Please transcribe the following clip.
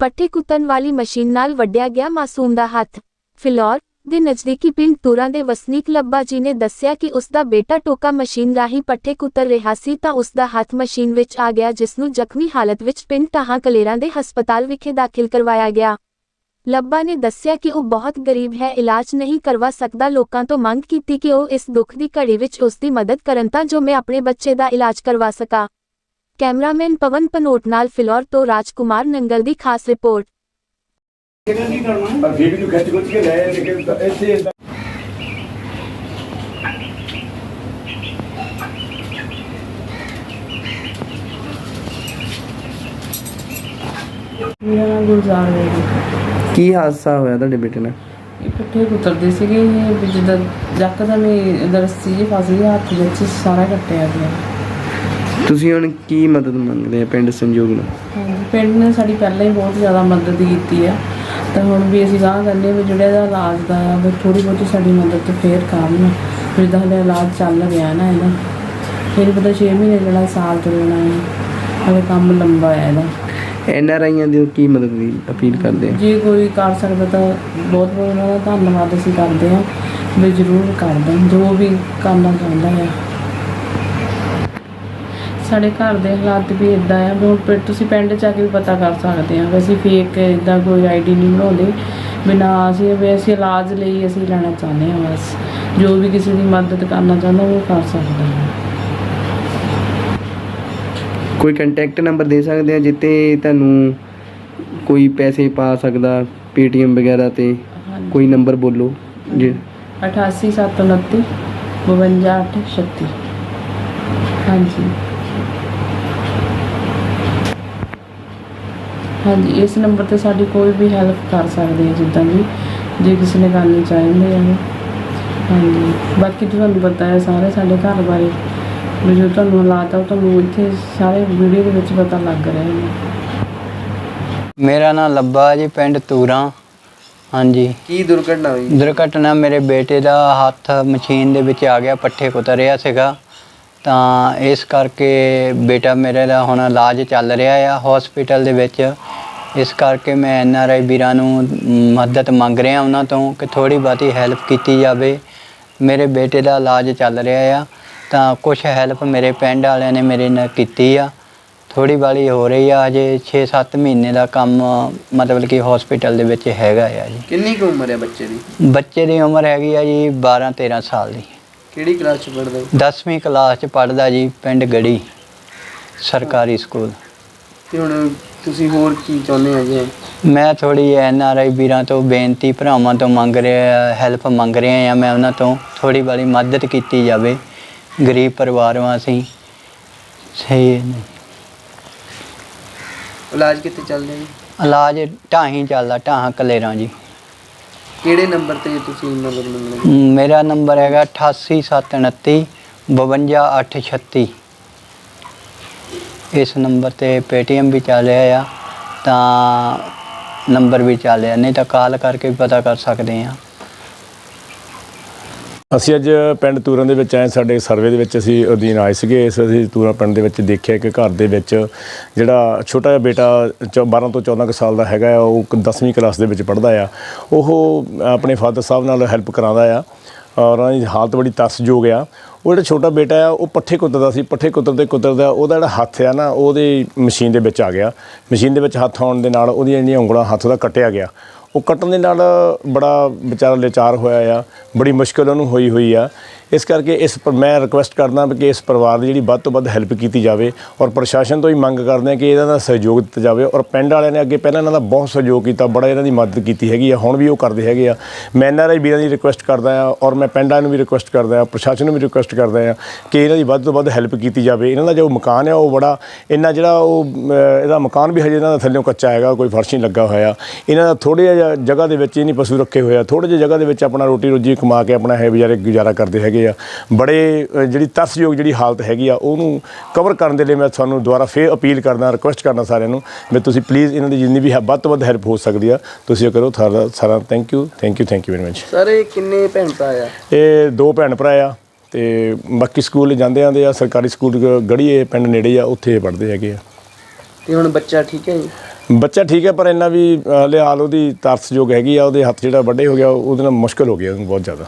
ਪੱਠੇ ਕੁੱਤਣ ਵਾਲੀ ਮਸ਼ੀਨ ਨਾਲ ਵੱਢਿਆ ਗਿਆ ਮਾਸੂਮ ਦਾ ਹੱਥ। ਫਿਲੌਰ ਦੇ ਨਜ਼ਦੀਕੀ ਪਿੰਡ ਤੂਰਾਂ ਦੇ ਵਸਨੀਕ ਲੱਭਾ ਜੀ ਨੇ ਦੱਸਿਆ ਕਿ ਉਸ ਦਾ ਬੇਟਾ ਟੋਕਾ ਮਸ਼ੀਨ ਰਾਹੀਂ ਪੱਠੇ ਕੁੱਤਰ ਰਿਹਾ ਸੀ ਤਾਂ ਉਸ ਦਾ ਹੱਥ ਮਸ਼ੀਨ ਵਿੱਚ ਆ ਗਿਆ, ਜਿਸ ਨੂੰ ਜ਼ਖਮੀ ਹਾਲਤ ਵਿੱਚ ਪਿੰਡ ਟਾਹਾਂ ਕਲੇਰਾਂ ਦੇ ਹਸਪਤਾਲ ਵਿਖੇ ਦਾਖਲ ਕਰਵਾਇਆ ਗਿਆ। ਲੱਭਾ ਨੇ ਦੱਸਿਆ ਕਿ ਉਹ ਬਹੁਤ ਗਰੀਬ ਹੈ, ਇਲਾਜ ਨਹੀਂ ਕਰਵਾ ਸਕਦਾ। ਲੋਕਾਂ ਤੋਂ ਮੰਗ ਕੀਤੀ ਕਿ ਉਹ ਇਸ ਦੁੱਖ ਦੀ ਘੜੀ ਵਿੱਚ ਉਸ ਦੀ ਮਦਦ ਕਰਨ ਤਾਂ ਜੋ ਮੈਂ ਆਪਣੇ ਬੱਚੇ ਦਾ ਇਲਾਜ ਕਰਵਾ ਸਕਾਂ। ਕੈਮਰਾਮੈਨ ਪਵਨ ਪਨੋਟ ਨਾਲ ਫਿਲੌਰ ਤੋਂ ਰਾਜਕੁਮਾਰ ਨੰਗਲ ਦੀ ਖਾਸ ਰਿਪੋਰਟ। ਪਰ ਵੀ ਨੂੰ ਖਿੱਚ ਖੁੱਚ ਕੇ ਲੈ ਲੇਕਿਨ ਇੱਥੇ ਏਦਾਂ- ਮੇਰਾ ਨਾਮ ਗੁਲਜ਼ਾਰ ਹੈ ਜੀ। ਕੀ ਹਾਦਸਾ ਹੋਇਆ ਤੁਹਾਡੇ ਬੇਟੇ ਨਾਲ? ਇਹ ਪੱਠੇ ਕੁਤਰਦੇ ਸੀਗੇ ਇਹ ਵੀ ਜਿੱਦਾਂ ਯਕਦਮ ਹੀ ਦਰਸਤੀ ਜੀ ਫਸ ਗਈ ਹੱਥ ਵਿੱਚ ਸਾਰਾ ਕੱਟਿਆ ਗਿਆ। ਤੁਸੀਂ ਹੁਣ ਕੀ ਮਦਦ ਮੰਗਦੇ ਆ ਪਿੰਡ ਸੰਯੋਗ ਨੂੰ? ਹਾਂਜੀ ਪਿੰਡ ਨੇ ਸਾਡੀ ਪਹਿਲਾਂ ਹੀ ਬਹੁਤ ਜ਼ਿਆਦਾ ਮਦਦ ਕੀਤੀ ਆ। ਤਾਂ ਹੁਣ ਵੀ ਅਸੀਂ ਗਾਂ ਕਰਨੇ ਵੀ ਜਿਹੜੇ ਦਾ ਇਲਾਜ ਦਾ ਆ ਵੀ ਥੋੜੀ ਬਹੁਤੀ ਸਾਡੀ ਮਦਦ ਤੇ ਫੇਰ ਕਰਨ। ਜਿੱਦਾਂ ਹਲੇ ਇਲਾਜ ਚੱਲ ਰਿਹਾ ਨਾ ਇਹਦਾ। ਫਿਰ ਪਤਾ 6 ਮਹੀਨੇ ਜਿਹੜਾ ਸਾਲ ਚੱਲਣਾ ਹੈ ਹਲੇ ਕੰਮ ਲੰਬਾ ਹੈ ਇਹਦਾ। ਐਨ ਆਰ ਆਈਆਂ ਦੀ ਕੀ ਮਦਦ ਦੀ ਅਪੀਲ ਕਰਦੇ ਆ? ਜੇ ਕੋਈ ਕਰ ਸਕਦਾ ਤਾਂ ਬਹੁਤ ਬਹੁਤ ਉਹਨਾਂ ਦਾ ਧੰਨਵਾਦ ਅਸੀਂ ਕਰਦੇ ਹਾਂ ਵੀ ਜ਼ਰੂਰ ਕਰ ਦੇਣ ਜੋ ਵੀ ਕਰਨਾ ਚਾਹੁੰਦਾ ਹੈ ਸਾਡੇ ਘਰ ਦੇ ਹਾਲਾਤ ਵੀ ਇਦਾਂ ਆ ਵੀ ਹੁਣ ਪਿੰ- ਤੁਸੀਂ ਪਿੰਡ ਚ ਆ ਕੇ ਵੀ ਪਤਾ ਕਰ ਸਕਦੇ ਆ ਵੀ ਅਸੀਂ ਫੇਕ ਇਦਾਂ ਕੋਈ ਆਈਡੀ ਨਹੀਂ ਬਣਾਉਂਦੇ। ਬਿਨਾਂ ਅਸੀਂ ਵੀ ਅਸੀਂ ਇਲਾਜ ਲਈ ਅਸੀਂ ਲੈਣਾ ਚਾਹੁੰਦੇ ਹਾਂ ਬਸ। ਜੋ ਵੀ ਕਿਸੇ ਦੀ ਮਦਦ ਕਰਨਾ ਚਾਹੁੰਦਾ ਉਹ ਕਰ ਸਕਦਾ ਹੈ ਕੋਈ ਕੰਟੈਕਟ ਨੰਬਰ ਦੇ ਸਕਦੇ ਆ ਜਿੱਤੇ ਤੁਹਾਨੂੰ ਕੋਈ ਪੈਸੇ ਪਾ ਸਕਦਾ ਪੇਟੀਐਮ ਵਗੈਰਾ ਤੇ? ਹਾਂਜੀ। ਕੋਈ ਨੰਬਰ ਬੋਲੋ ਜੇ 88729 52836 ਹਾਂਜੀ। ਹਾਂਜੀ ਇਸ ਨੰਬਰ ਤੇ ਸਾਡੀ ਕੋਈ ਵੀ ਹੈਲਪ ਕਰ ਸਕਦੇ ਆ ਜਿੱਦਾਂ ਵੀ ਜੇ ਕਿਸੇ ਨੇ ਕਰਨੀ ਚਾਹੁੰਦੇ ਆ ਹਾਂਜੀ ਬਾਕੀ ਤੁਹਾਨੂੰ ਪਤਾ ਹੈ ਸਾਰੇ ਸਾਡੇ ਘਰ ਬਾਰੇ। ਵੀ ਜੋ ਤੁਹਾਨੂੰ ਹਾਲਾਤ ਆ ਉਹ ਤੁਹਾਨੂੰ ਇੱਥੇ ਸਾਰੇ ਵੀਡੀਓ ਦੇ ਵਿੱਚ ਪਤਾ ਲੱਗ ਰਿਹਾ ਹੈ। ਮੇਰਾ ਨਾਮ ਲੱਭਾ ਜੀ ਪਿੰਡ ਤੂਰਾ। ਹਾਂਜੀ। ਕੀ ਦੁਰਘਟਨਾ ਹੋਈ? ਦੁਰਘਟਨਾ ਮੇਰੇ ਬੇਟੇ ਦਾ ਹੱਥ ਮਸ਼ੀਨ ਦੇ ਵਿੱਚ ਆ ਗਿਆ ਪੱਠੇ ਕੁਤਰ ਰਿਹਾ ਸੀਗਾ। ਤਾਂ ਇਸ ਕਰਕੇ ਬੇਟਾ ਮੇਰੇ ਦਾ ਹੁਣ ਇਲਾਜ ਚੱਲ ਰਿਹਾ ਆ ਹਸਪੀਟਲ ਦੇ ਵਿੱਚ। ਇਸ ਕਰਕੇ ਮੈਂ ਐਨ ਆਰ ਆਈ ਵੀਰਾਂ ਨੂੰ ਮਦਦ ਮੰਗ ਰਿਹਾ ਉਹਨਾਂ ਤੋਂ ਕਿ ਥੋੜੀ ਬਹੁਤੀ ਹੈਲਪ ਕੀਤੀ ਜਾਵੇ। ਮੇਰੇ ਬੇਟੇ ਦਾ ਇਲਾਜ ਚੱਲ ਰਿਹਾ ਆ ਤਾਂ ਕੁਝ ਹੈਲਪ ਮੇਰੇ ਪਿੰਡ ਵਾਲਿਆਂ ਨੇ ਮੇਰੇ ਨਾਲ ਕੀਤੀ ਆ। ਥੋੜੀ ਬਾਲੀ ਹੋ ਰਹੀ ਆ ਅਜੇ 6-7 ਮਹੀਨੇ ਦਾ ਕੰਮ ਮਤਲਬ ਕਿ ਹਸਪੀਟਲ ਦੇ ਵਿੱਚ ਹੈਗਾ ਆ ਜੀ। ਕਿੰਨੀ ਕੁ ਉਮਰ ਹੈ ਬੱਚੇ ਦੀ? ਬੱਚੇ ਦੀ ਉਮਰ ਹੈਗੀ ਆ ਜੀ 12-13 ਸਾਲ ਦੀ। ਕਿਹੜੀ ਕਲਾਸ ਚ ਪੜਦਾ 10ਵੀਂ ਕਲਾਸ ਚ ਪੜਦਾ ਜੀ ਪਿੰਡ ਗੜੀ ਸਰਕਾਰੀ ਸਕੂਲ। ਤੇ ਹੁਣ ਤੁਸੀਂ ਹੋਰ ਕੀ ਚਾਹੁੰਦੇ ਆ ਜੀ? ਮੈਂ ਥੋੜੀ ਐਨ ਆਰ ਆਈ ਵੀਰਾਂ ਤੋਂ ਬੇਨਤੀ ਭਰਾਵਾਂ ਤੋਂ ਮੰਗ ਰਿਹਾ ਹੈਲਪ ਮੰਗ ਰਿਹਾ ਆ ਮੈਂ ਉਹਨਾਂ ਤੋਂ ਥੋੜੀ ਬਾਲੀ ਮਦਦ ਕੀਤੀ ਜਾਵੇ। ਗਰੀਬ ਪਰਿਵਾਰ ਵਾਂ ਅਸੀਂ। ਸਹੀ ਹੈ ਜੀ। ਇਲਾਜ ਕਿੱਥੇ ਚੱਲਦਾ ਜੀ? ਇਲਾਜ ਢਾਹੀਂ ਚੱਲਦਾ ਢਾਹਾਂ ਕਲੇਰਾਂ ਜੀ। ਕਿਹੜੇ ਨੰਬਰ ਤੇ ਤੁਸੀਂ ਮਦਦ ਮੰਗਦੇ ਮੇਰਾ ਨੰਬਰ ਹੈਗਾ 88729 52836 ਇਸ ਨੰਬਰ ਤੇ ਪੇਟੀਐਮ ਵੀ ਚੱਲ ਰਿਹਾ ਆ, ਤਾਂ ਨੰਬਰ ਵੀ ਚੱਲ ਰਿਹਾ, ਨਹੀਂ ਤਾਂ ਕਾਲ ਕਰਕੇ ਵੀ ਪਤਾ ਕਰ ਸਕਦੇ ਆ ਅਸੀਂ ਅੱਜ ਪਿੰਡ ਤੂਰਨ ਦੇ ਵਿੱਚ ਆਏ, ਸਾਡੇ ਸਰਵੇ ਦੇ ਵਿੱਚ ਅਸੀਂ ਅਧੀਨ ਆਏ ਸੀਗੇ, ਇਸ ਅਸੀਂ ਤੂਰਨ ਪਿੰਡ ਦੇ ਵਿੱਚ ਦੇਖਿਆ ਕਿ ਘਰ ਦੇ ਵਿੱਚ ਜਿਹੜਾ ਛੋਟਾ ਜਿਹਾ ਬੇਟਾ ਚੌ- 12 ਤੋਂ 14 ਕੁ ਸਾਲ ਦਾ ਹੈਗਾ ਆ, ਉਹ 10ਵੀਂ ਕਲਾਸ ਦੇ ਵਿੱਚ ਪੜ੍ਹਦਾ ਆ, ਉਹ ਆਪਣੇ ਫਾਦਰ ਸਾਹਿਬ ਨਾਲ ਹੈਲਪ ਕਰਾਉਂਦਾ ਆ। ਔਰ ਉਹਨਾਂ ਦੀ ਹਾਲਤ ਬੜੀ ਤਰਸਯੋਗ ਆ। ਉਹ ਜਿਹੜਾ ਛੋਟਾ ਬੇਟਾ ਆ, ਉਹ ਪੱਠੇ ਕੁੱਤਰਦਾ ਸੀ, ਪੱਠੇ ਕੁੱਤਰਦੇ ਕੁੱਤਰਦਾ ਉਹਦਾ ਜਿਹੜਾ ਹੱਥ ਆ ਨਾ, ਉਹਦੀ ਮਸ਼ੀਨ ਦੇ ਵਿੱਚ ਆ ਗਿਆ। ਮਸ਼ੀਨ ਦੇ ਵਿੱਚ ਹੱਥ ਆਉਣ ਦੇ ਨਾਲ ਉਹਦੀਆਂ ਜਿਹੜੀਆਂ ਉਂਗਲਾਂ ਹੱਥ ਦਾ ਕੱਟਿਆ ਗਿਆ। ਉਹ ਕੱਟਣ ਦੇ ਨਾਲ ਬੜਾ ਵਿਚਾਰਾ ਲਾਚਾਰ ਹੋਇਆ ਆ। ਬੜੀ ਮੁਸ਼ਕਲ ਉਹਨੂੰ ਹੋਈ ਹੋਈ ਆ। ਇਸ ਕਰਕੇ ਇਸ ਪਰ ਮੈਂ ਰਿਕੁਐਸਟ ਕਰਦਾ ਕਿ ਇਸ ਪਰਿਵਾਰ ਦੀ ਜਿਹੜੀ ਵੱਧ ਤੋਂ ਵੱਧ ਹੈਲਪ ਕੀਤੀ ਜਾਵੇ ਔਰ ਪ੍ਰਸ਼ਾਸਨ ਤੋਂ ਹੀ ਮੰਗ ਕਰਦੇ ਆ ਕਿ ਇਹਨਾਂ ਦਾ ਸਹਿਯੋਗ ਦਿੱਤਾ ਜਾਵੇ ਔਰ ਪਿੰਡ ਵਾਲਿਆਂ ਨੇ ਅੱਗੇ ਪਹਿਲਾਂ ਇਹਨਾਂ ਦਾ ਬਹੁਤ ਸਹਿਯੋਗ ਕੀਤਾ, ਬੜਾ ਇਹਨਾਂ ਦੀ ਮਦਦ ਕੀਤੀ ਹੈਗੀ ਆ, ਹੁਣ ਵੀ ਉਹ ਕਰਦੇ ਹੈਗੇ ਆ। ਮੈਂ ਐਨ ਆਰ ਆਈ ਵੀਰਾਂ ਦੀ ਰਿਕੁਐਸਟ ਕਰਦਾ ਆ ਔਰ ਮੈਂ ਪਿੰਡਾਂ ਨੂੰ ਵੀ ਰਿਕੁਐਸਟ ਕਰਦਾ ਆ, ਪ੍ਰਸ਼ਾਸਨ ਨੂੰ ਵੀ ਰਿਕੁਐਸਟ ਕਰਦਾ ਆ ਕਿ ਇਹਨਾਂ ਦੀ ਵੱਧ ਤੋਂ ਵੱਧ ਹੈਲਪ ਕੀਤੀ ਜਾਵੇ। ਇਹਨਾਂ ਦਾ ਜੋ ਮਕਾਨ ਆ, ਉਹ ਬੜਾ ਇਹਨਾਂ ਜਿਹੜਾ ਉਹ ਇਹਦਾ ਮਕਾਨ ਵੀ ਹਜੇ ਇਹਨਾਂ ਦਾ ਥੱਲੇੋਂ ਕੱਚਾ ਹੈਗਾ, ਕੋਈ ਫਰਸ਼ ਨਹੀਂ ਲੱਗਾ ਹੋਇਆ। ਇਹਨਾਂ ਦਾ ਥੋੜ੍ਹੇ ਜਿਹਾ ਜਗ੍ਹਾ ਦੇ ਵਿੱਚ ਹੀ ਨਹੀਂ ਪਸ਼ੂ ਰੱਖੇ ਹੋਏ ਆ। ਥੋੜ੍ਹੀ ਜਿਹੀ ਜਗ੍ਹਾ ਦੇ ਵਿੱਚ ਆਪਣਾ ਰੋਟੀ ਰੋਜੀ ਕਮਾ ਕੇ ਆਪਣਾ ਇਹ ਵਿਚਾਰੇ ਗੁਜ਼ਾਰਾ ਕਰਦੇ ਹੈਗੇ ਆ। ਬੜੇ ਅ, ਜਿਹੜੀ ਤਰਸਯੋਗ ਜਿਹੜੀ ਹਾਲਤ ਹੈਗੀ ਆ ਉਹਨੂੰ ਕਵਰ ਕਰਨ ਦੇ ਲਈ ਮੈਂ ਤੁਹਾਨੂੰ ਦੁਬਾਰਾ ਫੇਰ ਅਪੀਲ ਕਰਦਾ ਰਿਕੁਐਸਟ ਕਰਨਾ ਸਾਰਿਆਂ ਨੂੰ ਵੀ ਤੁਸੀਂ ਪਲੀਜ਼ ਇਹਨਾਂ ਦੀ ਜਿੰਨੀ ਵੀ ਹੈ ਵੱਧ ਤੋਂ ਵੱਧ ਹੈਲਪ ਹੋ ਸਕਦੀ ਆ। ਤੁਸੀਂ ਇਹ ਕਰੋ ਸਾਰਾ ਸਾਰਾ thank you thank you thank you very much ਸਾਰੇ ਕਿੰਨੇ ਭੈਣ ਭਰਾ ਆ? ਇਹ ਦੋ ਭੈਣ ਭਰਾ ਆ ਤੇ ਬਾਕੀ ਸਕੂਲ ਜਾਂਦੇ ਆਂਦੇ ਆ ਸਰਕਾਰੀ ਸਕੂਲ ਗ- ਗੜੀਏ ਪਿੰਡ ਨੇੜੇ ਆ ਉੱਥੇ ਪੜ੍ਹਦੇ ਹੈਗੇ ਆ। ਤੇ ਹੁਣ ਬੱਚਾ ਠੀਕ ਹੈ ਜੀ? ਬੱਚਾ ਠੀਕ ਹੈ, ਪਰ ਇੰਨਾ ਵੀ ਹਲੇ ਉਹਦੀ ਤਰਸਯੋਗ ਹੈਗੀ ਆ, ਉਹਦੇ ਹੱਥ ਜਿਹੜਾ ਵੱਡੇ ਹੋ ਗਿਆ, ਉਹਦੇ ਨਾਲ ਮੁਸ਼ਕਲ ਹੋ ਗਿਆ ਉਹਨੂੰ ਬਹੁਤ ਜ਼ਿਆਦਾ।